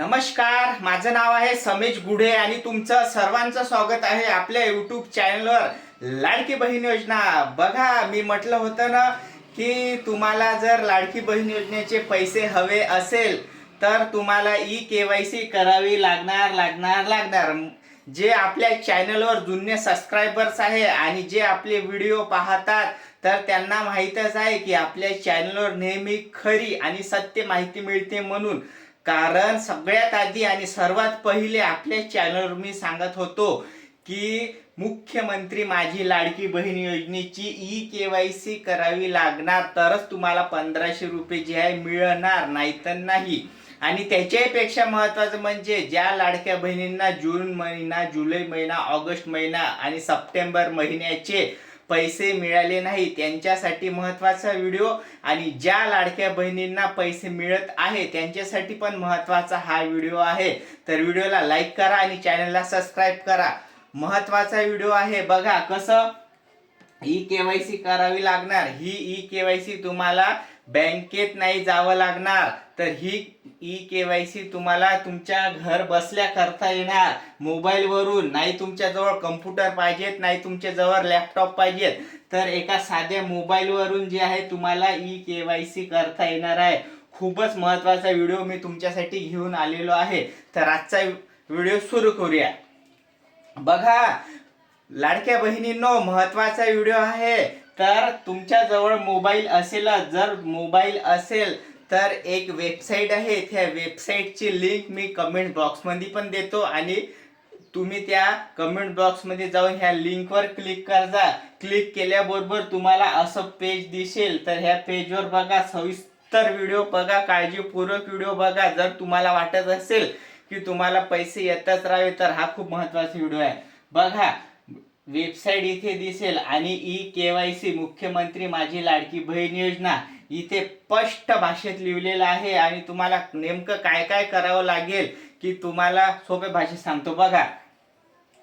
नमस्कार माझं नाव आहे समेश गुढे आणि तुमचं सर्वांचं स्वागत आहे आपल्या यूट्यूब चॅनलवर लाडकी बहीण योजना. बघा मी म्हटलं होतं ना की तुम्हाला जर लाडकी बहीण योजनेचे पैसे हवे असेल तर तुम्हाला ई के वाय सी करावी लागणार लागणार लागणार. जे आपल्या चॅनलवर जुने सबस्क्रायबर्स आहे आणि जे आपले व्हिडिओ पाहतात तर त्यांना माहीतच आहे की आपल्या चॅनलवर नेहमी खरी आणि सत्य माहिती मिळते म्हणून. कारण सगळ्यात आधी आणि सर्वात पहिले आपल्या चॅनलवर मी सांगत होतो की मुख्यमंत्री माझी लाडकी बहीण योजनेची ई के वाय सी करावी लागणार तरच तुम्हाला पंधराशे रुपये जे आहे मिळणार नाही तर नाही. आणि त्याच्यापेक्षा महत्त्वाचं म्हणजे ज्या लाडक्या बहिणींना जून महिना जुलै महिना ऑगस्ट महिना आणि सप्टेंबर महिन्याचे पैसे मिळाले नाही त्यांच्यासाठी महत्त्वाचा व्हिडिओ आणि ज्या लाडक्या बहिणींना पैसे मिळत आहे त्यांच्यासाठी पण महत्त्वाचा हा व्हिडिओ आहे. तर व्हिडिओला लाईक करा आणि चॅनलला सबस्क्राईब करा. महत्त्वाचा व्हिडिओ आहे. बघा कसं ई केवायसी करावी लागणार. ही ई केवायसी तुम्हाला बँकेत नाही जावं लागणार. तर ही ई केवायसी तुम्हाला तुमच्या घर बसल्या करता येणार. मोबाईलवरून नाही तुमच्याजवळ कम्प्युटर पाहिजेत नाही तुमच्याजवळ लॅपटॉप पाहिजेत. तर एका साध्या मोबाईलवरून जे आहे तुम्हाला ई केवायसी करता येणार आहे. खूपच महत्त्वाचा व्हिडिओ मी तुमच्यासाठी घेऊन आलेलो आहे. तर आजचा व्हिडिओ सुरू करूया. बघा लाडक्या बहिणींनो महत्त्वाचा व्हिडिओ आहे. तर तुमच्याजवळ मोबाईल असेल जर मोबाईल असेल तर एक वेबसाईट आहे. त्या वेबसाईटची लिंक मी कमेंट बॉक्समध्ये पण देतो आणि तुम्ही त्या कमेंट बॉक्समध्ये जाऊन ह्या लिंकवर क्लिक करजा. क्लिक केल्याबरोबर तुम्हाला असं पेज दिसेल. तर ह्या पेजवर बघा. सविस्तर व्हिडिओ बघा. काळजीपूर्वक व्हिडिओ बघा. जर तुम्हाला वाटत असेल की तुम्हाला पैसे येतच राहावे तर हा खूप महत्त्वाचा व्हिडिओ आहे. बघा. वेबसाईट इथे दिसेल आणि ई के वाय सी मुख्यमंत्री माझी लाडकी बहीण योजना इथे स्पष्ट भाषेत लिहिलेलं आहे आणि तुम्हाला नेमकं काय काय करावं लागेल की तुम्हाला सोप्या भाषेत सांगतो. बघा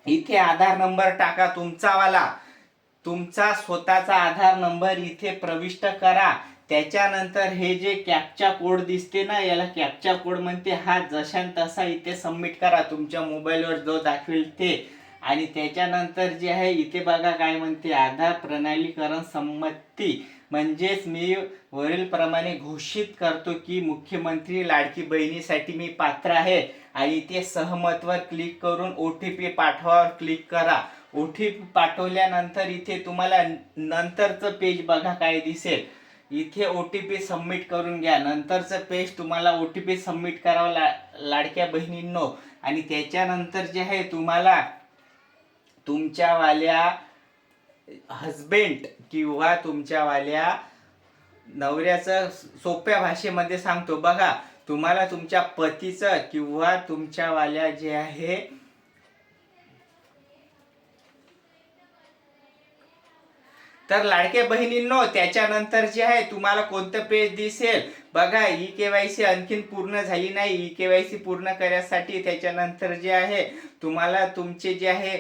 इथे आधार नंबर टाका तुमचावाला. तुमचा स्वतःचा आधार नंबर इथे प्रविष्ट करा. त्याच्यानंतर हे जे कॅपचा कोड दिसते ना याला कॅपचा कोड म्हणते. हा जशान तसा इथे सबमिट करा. तुमच्या मोबाईलवर जो दाखवेल ते. आणि त्याच्यानंतर जे आहे इथे बघा काय म्हणते आधार प्रणालीकरण संमती. म्हणजेच मी वरीलप्रमाणे घोषित करतो की मुख्यमंत्री लाडकी बहिणीसाठी मी पात्र आहे. आणि इथे सहमतवर क्लिक करून ओ टी पी पाठवावर क्लिक करा. ओ टी पी पाठवल्यानंतर इथे तुम्हाला नंतरचं पेज बघा काय दिसेल. इथे ओ टी पी सबमिट करून घ्या. नंतरचं पेज तुम्हाला ओ टी पी सबमिट करावं ला लाडक्या बहिणींनो. आणि त्याच्यानंतर जे आहे तुम्हाला तुमच्यावाल्या हजबेंड किंवा तुमच्यावाल्या नवऱ्याचं सोप्या भाषेमध्ये सांगतो. बघा तुम्हाला तुमच्या पतीचं किंवा तुमच्यावाल्या जे आहे तर लाडक्या बहिणींनो त्याच्यानंतर जे आहे तुम्हाला कोणतं पेज दिसेल? बघा ई के वाय सी आणखीन पूर्ण झाली नाही. ई के वाय सी पूर्ण करण्यासाठी त्याच्यानंतर जे आहे तुम्हाला तुमचे जे आहे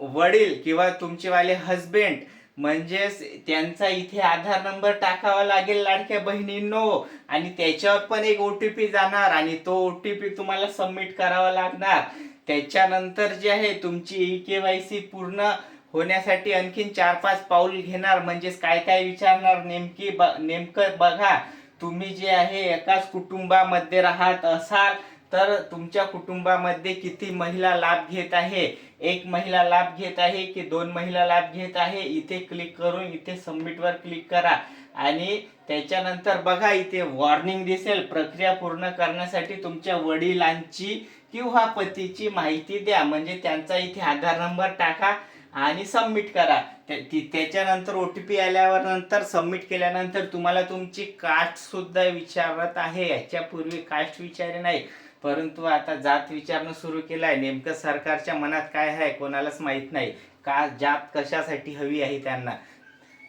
वडील किंवा तुमचेवाले हजबेंड म्हणजेच त्यांचा इथे आधार नंबर टाकावा लागेल लाडक्या बहिणींनो. आणि त्याच्यावर पण एक ओ टी पी जाणार आणि तो ओ टी पी तुम्हाला सबमिट करावा लागणार. त्याच्यानंतर जे आहे तुमची ई के वाय सी पूर्ण होण्यासाठी आणखीन चार पाच पाऊल घेणार. म्हणजेच काय काय विचारणार नेमकी ब नेमकं बघा. तुम्ही जे आहे एकाच कुटुंबामध्ये राहत असाल तर तुमच्या कुटुंबामध्ये किती महिला लाभ घेत आहे? एक महिला लाभ घेत आहे की दोन महिला लाभ घेत आहे इथे क्लिक करून इथे सबमिटवर क्लिक करा. आणि त्याच्यानंतर बघा इथे वॉर्निंग दिसेल. प्रक्रिया पूर्ण करण्यासाठी तुमच्या वडिलांची किंवा पतीची माहिती द्या. म्हणजे त्यांचा इथे आधार नंबर टाका आणि सबमिट करा. त्या- त्याच्यानंतर ओ टी पी आल्यावर नंतर सबमिट केल्यानंतर तुम्हाला तुमची कास्ट सुद्धा विचारत आहे. याच्यापूर्वी कास्ट विचारे नाही. परंतु आता जात विचारणं सुरू केलं आहे. नेमकं सरकारच्या मनात काय आहे कोणालाच माहीत नाही. का जात कशासाठी हवी आहे त्यांना?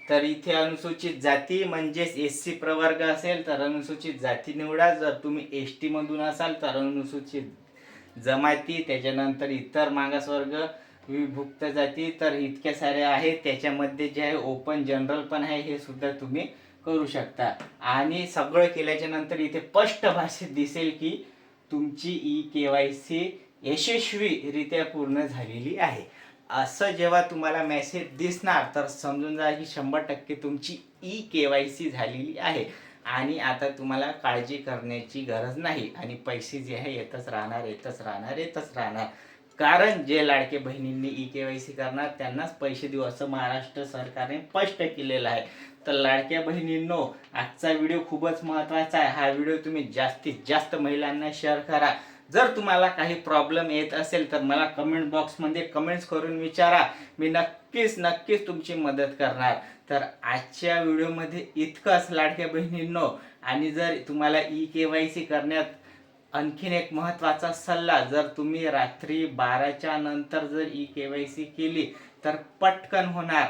तर इथे अनुसूचित जाती म्हणजेच एस सी प्रवर्ग असेल तर अनुसूचित जाती निवडा. जर तुम्ही एस टीमधून असाल तर अनुसूचित जमाती त्याच्यानंतर इतर मागासवर्ग विभुक्त जाती तर इतक्या साऱ्या आहेत. त्याच्यामध्ये जे आहे ओपन जनरल पण आहे हे सुद्धा तुम्ही करू शकता. आणि सगळं केल्याच्यानंतर इथे स्पष्ट भाषेत दिसेल की तुमची ई के वाय सी यशस्वीरित्या पूर्ण झालेली आहे. असं जेव्हा तुम्हाला मेसेज दिसणार तर समजून जा की शंभर टक्के तुमची ई के वाय सी झालेली आहे. आणि आता तुम्हाला काळजी करण्याची गरज नाही. आणि पैसे जे आहे येतच राहणार येतच राहणार येतच राहणार. कारण जे लाडके बहिणींनी ई के वाय सी करणार त्यांनाच पैसे देऊ असं महाराष्ट्र सरकारने स्पष्ट केलेलं आहे. तर लाडक्या बहिणींनो आजचा व्हिडिओ खूपच महत्त्वाचा आहे. हा व्हिडिओ तुम्ही जास्तीत जास्त महिलांना शेअर करा. जर तुम्हाला काही प्रॉब्लेम येत असेल तर मला कमेंट बॉक्समध्ये कमेंट्स करून विचारा. मी नक्कीच नक्कीच तुमची मदत करणार. तर आजच्या व्हिडिओमध्ये इतकंच लाडक्या बहिणींनो. आणि जर तुम्हाला ई के वाय सी करण्यात आणखीन एक महत्त्वाचा सल्ला जर तुम्ही रात्री बाराच्या नंतर जर ई के वाय सी केली तर पटकन होणार.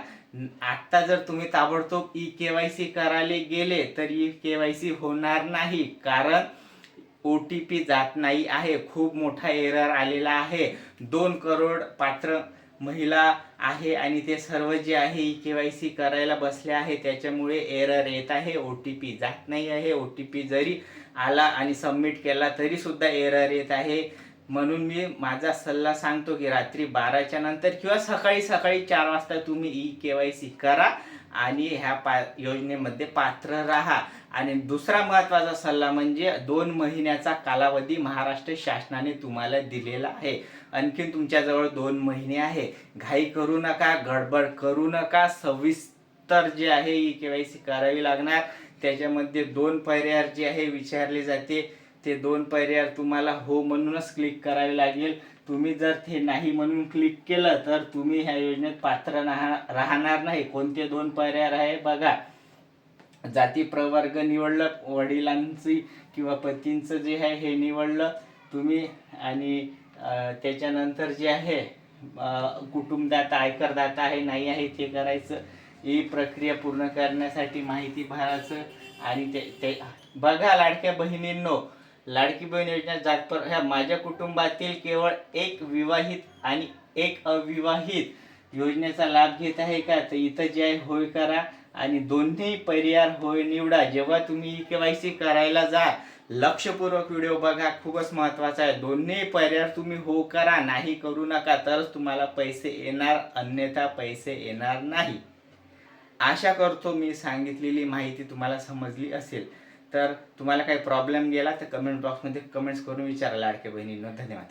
आत्ता जर तुम्ही ताबडतोब ई के वाय सी करायला गेले तर ई के वाय सी होणार नाही. कारण ओ टी पी जात नाही आहे. खूप मोठा एरर आलेला आहे. दोन करोड पात्र महिला आहे आणि ते सर्व जे आहे ई के वाय सी करायला बसले आहे त्याच्यामुळे एरर येत आहे. ओ टी पी जात नाही आहे. ओ टी पी जरी आला आणि सबमिट केला तरी सुद्धा एरर येत आहे. म्हणून मी माझा सल्ला सांगतो की रात्री बाराच्या नंतर किंवा सकाळी सकाळी चार वाजता तुम्ही ई के वाय सी करा आणि ह्या पा योजनेमध्ये पात्र राहा. आणि दुसरा महत्त्वाचा सल्ला म्हणजे दोन महिन्याचा कालावधी महाराष्ट्र शासनाने तुम्हाला दिलेला आहे. आणखीन तुमच्याजवळ दोन महिने आहे. घाई करू नका गडबड करू नका. सव्वीस तर जे आहे ई के वाय सी करावी लागणार. त्याच्यामध्ये दोन पर्याय जे आहे विचारले जाते. ते दोन पर्याय तुम्हाला हो म्हणूनच क्लिक करावे लागेल. तुम्ही जर ते नाही म्हणून क्लिक केलं तर तुम्ही ह्या योजनेत पात्र राहा- राहणार नाही. कोणते दोन पर्याय आहे बघा. जाती प्रवर्ग निवडलं वडिलांची किंवा पतींचं जे आहे हे निवडलं तुम्ही. आणि त्याच्यानंतर जे आहे कुटुंबदाता आयकरदाता आहे नाही आहे ते करायचं. ही प्रक्रिया पूर्ण करण्यासाठी माहिती भरायचं आणि ते ते बघा लाडक्या बहिणींनो लाडकी बहीण योजना जातपर ह्या माझ्या कुटुंबातील केवळ एक विवाहित आणि एक अविवाहित योजनेचा लाभ घेत आहे का? तर इथं जे आहे होय करा आणि दोन्ही पर्याय होय निवडा. जेव्हा तुम्ही ई के वाय सी करायला जा लक्षपूर्वक व्हिडिओ बघा खूपच महत्त्वाचा आहे. दोन्ही पर्याय तुम्ही हो करा नाही करू नका तरच तुम्हाला पैसे येणार अन्यथा पैसे येणार नाही. आशा करतो मी सांगितलेली माहिती तुम्हाला समजली असेल. तर तुम्हाला काही प्रॉब्लेम गेला तर कमेंट बॉक्समध्ये कमेंट्स करून विचारा लाडके बहिणींनो. धन्यवाद.